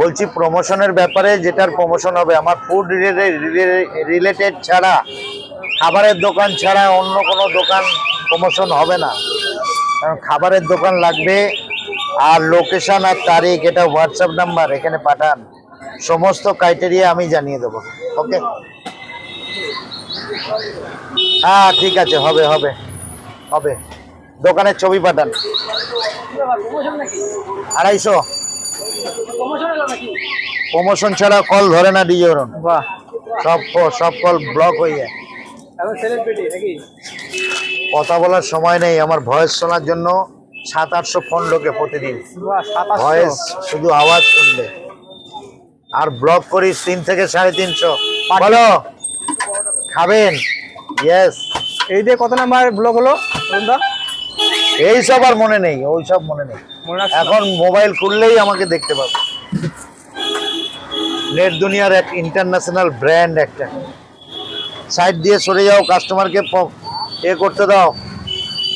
বলছি প্রমোশনের ব্যাপারে যেটার প্রমোশন হবে, আমার ফুড রিলেটেড ছাড়া, খাবারের দোকান ছাড়া অন্য কোনো দোকান প্রমোশন হবে না। কারণ খাবারের দোকান লাগবে আর লোকেশন আর তারিখ, এটা হোয়াটসঅ্যাপ নাম্বার এখানে পাঠান। সমস্ত ক্রাইটেরিয়া আমি জানিয়ে দেবো। ওকে হ্যাঁ ঠিক আছে, হবে হবে হবে। দোকানের ছবি পাঠান। আড়াইশো। প্রমোশন ছাড়া কল ধরে না ডিজে ওরন বাহ। সব সব কল ব্লক হয়ে যায়। কথা বলার সময় নেই আমার ভয়েস শোনার জন্য সাত আটশো ফোন ঢোকে প্রতিদিন। ভয়েস শুধু আওয়াজ শুনবে। আর ব্লক করিস তিন থেকে সাড়ে তিনশো। বলো খাবেন? ইয়েস এই দিয়ে কত নাম্বার ব্লক হলো? এই সব আর মনে নেই ওই সব মনে নেই। এখন মোবাইল খুললেই আমাকে দেখতে পাবো। নেট দুনিয়ার এক ইন্টারন্যাশনাল ব্র্যান্ড একটা। সাইড দিয়ে সরে যাও কাস্টমারকে এ করতে দাও।